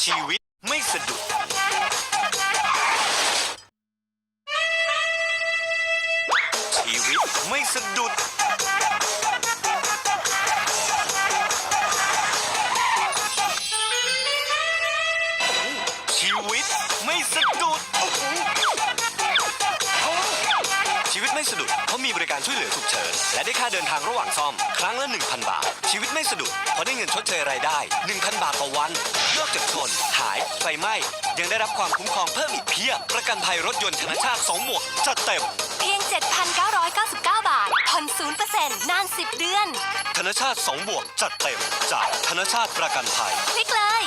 ชีวิตไม่สะดุด ชีวิตไม่สะดุด ชีวิตไม่สะดุด ชีวิตไม่สะดุดเพราะมีบริการช่วยเหลือฉุกเฉิน และได้ค่าเดินทางระหว่างซ่อม ครั้งละ 1,000 บาท ชีวิตไม่สะดุดเพราะได้เงินชดเชยรายได้ 1,000 บาทต่อวัน จากชน หาย ไฟไหม้ ยังได้รับความคุ้มครองเพิ่มอีกเพียบ ประกันภัยรถยนต์ธนชาติ 2 หมวก จัดเต็ม เพียง 7,999 บาท ผ่อน0%นาน 10 เดือน ธนชาติ2บวก จัดเต็ม จากธนชาติประกันภัย คลิกเลย